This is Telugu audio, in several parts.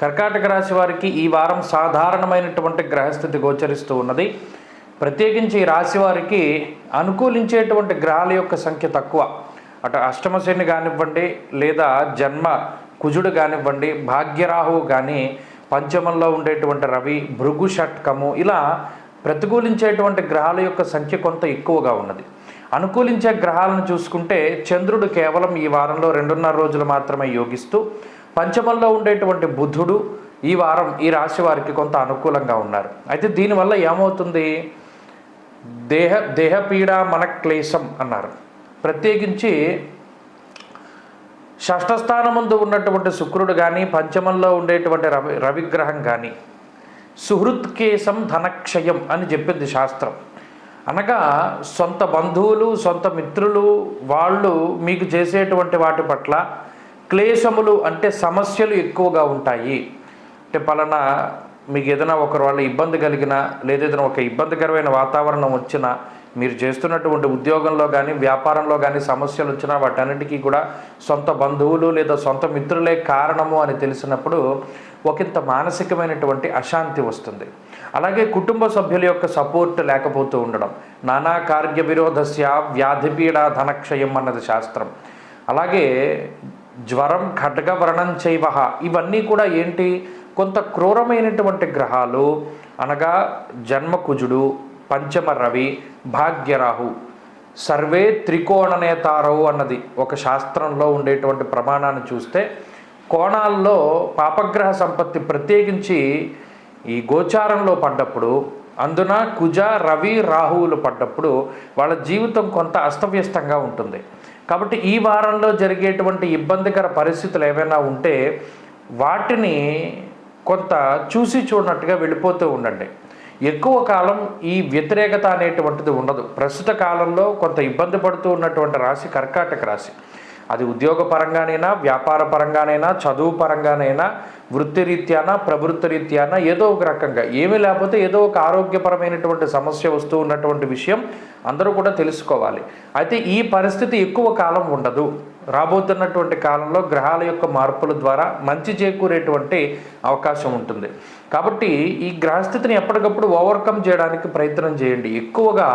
కర్కాటక రాశి వారికి ఈ వారం సాధారణమైనటువంటి గ్రహస్థితి గోచరిస్తూ ఉన్నది. ప్రత్యేకించి ఈ రాశి వారికి అనుకూలించేటువంటి గ్రహాల యొక్క సంఖ్య తక్కువ. అటు అష్టమశని కానివ్వండి లేదా జన్మ కుజుడు కానివ్వండి భాగ్యరాహువు కానీ పంచమంలో ఉండేటువంటి రవి భృగు షట్కము ఇలా ప్రతికూలించేటువంటి గ్రహాల యొక్క సంఖ్య కొంత ఎక్కువగా ఉన్నది. అనుకూలించే గ్రహాలను చూసుకుంటే చంద్రుడు కేవలం ఈ వారంలో రెండున్నర రోజులు మాత్రమే యోగిస్తూ పంచమంలో ఉండేటువంటి బుద్ధుడు ఈ వారం ఈ రాశి వారికి కొంత అనుకూలంగా ఉన్నారు. అయితే దీనివల్ల ఏమవుతుంది? దేహ దేహపీడ మన క్లేశం అన్నారు. ప్రత్యేకించి షష్ఠస్థానముందు ఉన్నటువంటి శుక్రుడు కానీ పంచమంలో ఉండేటువంటి రవి రవిగ్రహం కానీ సుహృత్కేశం ధనక్షయం అని చెప్పింది శాస్త్రం. అనగా సొంత బంధువులు సొంత మిత్రులు వాళ్ళు మీకు చేసేటువంటి వాటి పట్ల క్లేశములు అంటే సమస్యలు ఎక్కువగా ఉంటాయి. అంటే పలానా మీకు ఏదైనా ఒకరి వాళ్ళ ఇబ్బంది కలిగినా లేదా ఏదైనా ఒక ఇబ్బందికరమైన వాతావరణం వచ్చినా మీరు చేస్తున్నటువంటి ఉద్యోగంలో కానీ వ్యాపారంలో కానీ సమస్యలు వచ్చినా వాటన్నిటికీ కూడా సొంత బంధువులు లేదా సొంత మిత్రులే కారణము అని తెలిసినప్పుడు ఒకంత మానసికమైనటువంటి అశాంతి వస్తుంది. అలాగే కుటుంబ సభ్యుల యొక్క సపోర్ట్ లేకపోతూ ఉండడం నానా కార్య విరోధస్య వ్యాధిపీడ ధనక్షయం అన్నది శాస్త్రం. అలాగే జ్వరం ఖడ్గవర్ణం చైవహ ఇవన్నీ కూడా ఏంటి? కొంత క్రూరమైనటువంటి గ్రహాలు. అనగా జన్మకుజుడు పంచమ రవి భాగ్యరాహు. సర్వే త్రికోణనేతారవు అన్నది ఒక శాస్త్రంలో ఉండేటువంటి ప్రమాణాన్ని చూస్తే కోణాల్లో పాపగ్రహ సంపత్తి ప్రత్యేకించి ఈ గోచారంలో పడ్డప్పుడు అందున కుజ రవి రాహువులు పడ్డప్పుడు వాళ్ళ జీవితం కొంత అస్తవ్యస్తంగా ఉంటుంది. కాబట్టి ఈ వారంలో జరిగేటువంటి ఇబ్బందికర పరిస్థితులు ఏమైనా ఉంటే వాటిని కొంత చూసి చూడనట్టుగా వెళ్ళిపోతూ ఉండండి. ఎక్కువ కాలం ఈ వ్యతిరేకత అనేటువంటిది ఉండదు. ప్రస్తుత కాలంలో కొంత ఇబ్బంది పడుతూ ఉన్నటువంటి రాశి కర్కాటక రాశి. అది ఉద్యోగ పరంగానైనా వ్యాపార పరంగానైనా చదువు పరంగానైనా వృత్తిరీత్యాన ప్రవృత్తి రీత్యాన ఏదో ఒక రకంగా. ఏమీ లేకపోతే ఏదో ఒక ఆరోగ్యపరమైనటువంటి సమస్య వస్తూ ఉన్నటువంటి విషయం అందరూ కూడా తెలుసుకోవాలి. అయితే ఈ పరిస్థితి ఎక్కువ కాలం ఉండదు. రాబోతున్నటువంటి కాలంలో గ్రహాల యొక్క మార్పుల ద్వారా మంచి చేకూరేటువంటి అవకాశం ఉంటుంది. కాబట్టి ఈ గ్రహస్థితిని ఎప్పటికప్పుడు ఓవర్కమ్ చేయడానికి ప్రయత్నం చేయండి. ఎక్కువగా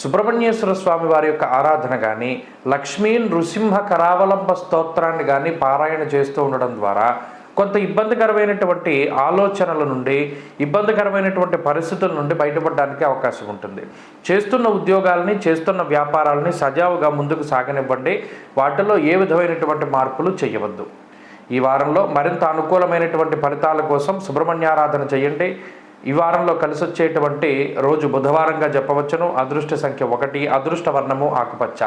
సుబ్రహ్మణ్యేశ్వర స్వామి వారి యొక్క ఆరాధన కానీ లక్ష్మీ నృసింహ కరావలంబ స్తోత్రాన్ని కానీ పారాయణ చేస్తూ ఉండడం ద్వారా కొంత ఇబ్బందికరమైనటువంటి ఆలోచనల నుండి ఇబ్బందికరమైనటువంటి పరిస్థితుల నుండి బయటపడడానికి అవకాశం ఉంటుంది. చేస్తున్న ఉద్యోగాలని చేస్తున్న వ్యాపారాలని సజావుగా ముందుకు సాగనివ్వండి. వాటిలో ఏ విధమైనటువంటి మార్పులు చేయవద్దు. ఈ వారంలో మరింత అనుకూలమైనటువంటి ఫలితాల కోసం సుబ్రహ్మణ్యారాధన చేయండి. ఈ వారంలో కలిసి వచ్చేటువంటి రోజు బుధవారంగా చెప్పవచ్చును అదృష్ట సంఖ్య ఒకటి అదృష్ట వర్ణము ఆకుపచ్చ.